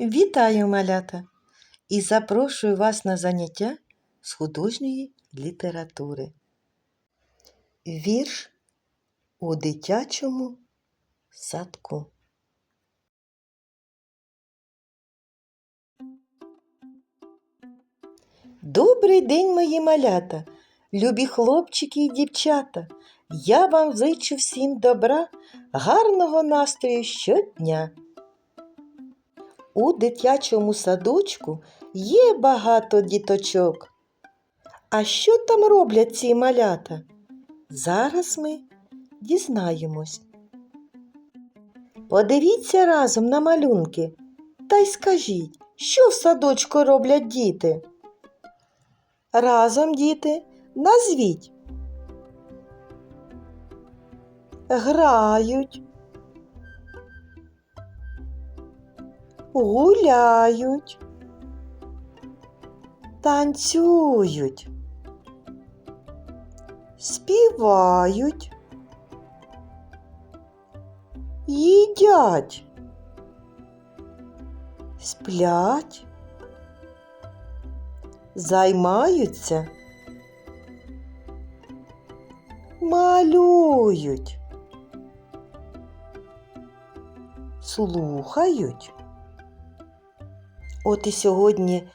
Вітаю, малята! І запрошую вас на заняття з художньої літератури. Вірш у дитячому садку. Добрий день, мої малята, любі хлопчики і дівчата. Я вам зичу всім добра, гарного настрою щодня. У дитячому садочку є багато діточок. А що там роблять ці малята? Зараз ми дізнаємось. Подивіться разом на малюнки та й скажіть, що в садочку роблять діти? Разом, діти, назвіть. Грають, гуляють, танцюють, співають, їдять, сплять, займаються, малюють, слухають. От і сьогодні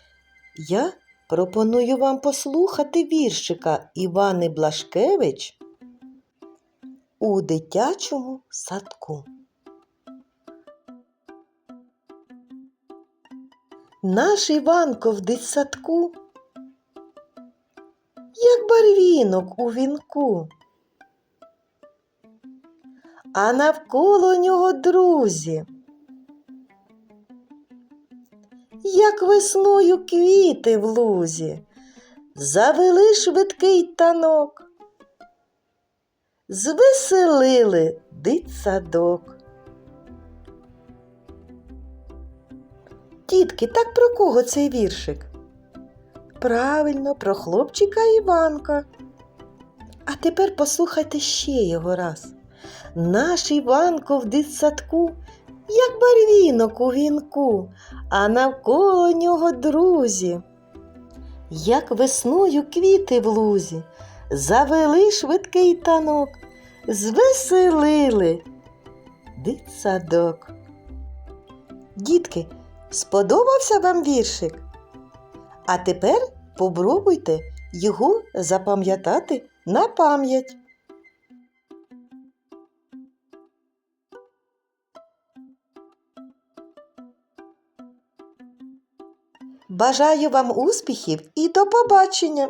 я пропоную вам послухати віршика Івани Блашкевич у дитячому садку. Наш Іванко в дитсадку, як барвінок у вінку, а навколо нього друзі. Як весною квіти в лузі, завели швидкий танок, звеселили дитсадок. Тітки, так про кого цей віршик? Правильно, про хлопчика Іванка. А тепер послухайте ще його раз. Наш Іванко в дитсадку як барвінок у вінку, а навколо нього друзі. Як весною квіти в лузі, завели швидкий танок, звеселили дитсадок. Дітки, сподобався вам віршик? А тепер попробуйте його запам'ятати на пам'ять. Бажаю вам успіхів і до побачення!